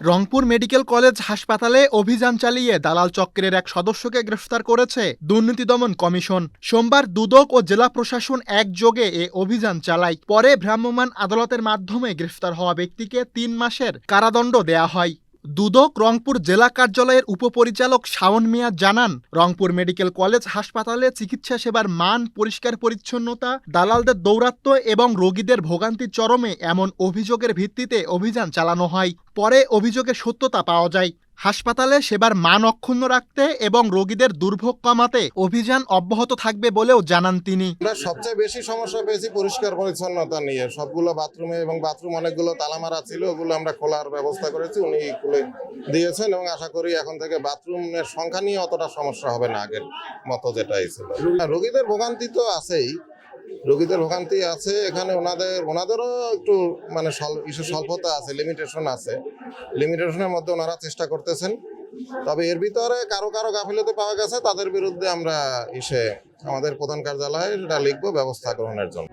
Rangpur medical college হাসপাতালে অভিযান চালিয়ে দালাল চক্রের এক সদস্যকে গ্রেফতার করেছে দুর্নীতি দমন কমিশন। সোমবার দুদক ও জেলা প্রশাসন একযোগে এ অভিযান চালায়। পরে ভ্রাম্যমাণ আদালতের মাধ্যমে গ্রেফতার হওয়া ব্যক্তিকে তিন মাসের কারাদণ্ড দেয়া হয়। দুদক রংপুর জেলা কার্যালয়ের উপপরিচালক শাওন মিয়া জানান, রংপুর মেডিকেল কলেজ হাসপাতালে চিকিৎসা সেবার মান, পরিষ্কার পরিচ্ছন্নতা, দালালদের দৌরাত্ম্য এবং রোগীদের ভোগান্তি চরমে এমন অভিযোগের ভিত্তিতে অভিযান চালানো হয়। পরে অভিযোগের সত্যতা পাওয়া যায়। হাসপাতালে সেবার মান অক্ষুণ্ণ রাখতে এবং রোগীদের দুর্ভোগ কমাতে অভিযান অব্যাহত থাকবে বলেও জানান তিনি। আমরা সবচেয়ে বেশি সমস্যা পেয়েছি পরিষ্কার পরিচ্ছন্নতা নিয়ে। সবগুলো বাথরুমে এবং বাথরুম অনেকগুলো তালামারা ছিল, ওগুলো আমরা খোলার ব্যবস্থা করেছি, উনি খুলে দিয়েছেন এবং আশা করি এখন থেকে বাথরুমের সংখ্যা নিয়ে অতটা সমস্যা হবে না আগের মতো যেটাই ছিল। রোগীদের ভোগান্তি তো আছেই রোগীদের ভোগান্তি আছে, এখানে ওনাদের, ওনাদেরও একটু মানে কিছু স্বল্পতা আছে লিমিটেশন আছে। লিমিটেশনের মধ্যে ওনারা চেষ্টা করতেছেন। তবে এর ভিতরে কারও কারও গাফিলতি পাওয়া গেছে, তাদের বিরুদ্ধে আমরা ইসে আমাদের প্রধান কার্যালয়ে সেটা লিখব, ব্যবস্থা গ্রহণের জন্য।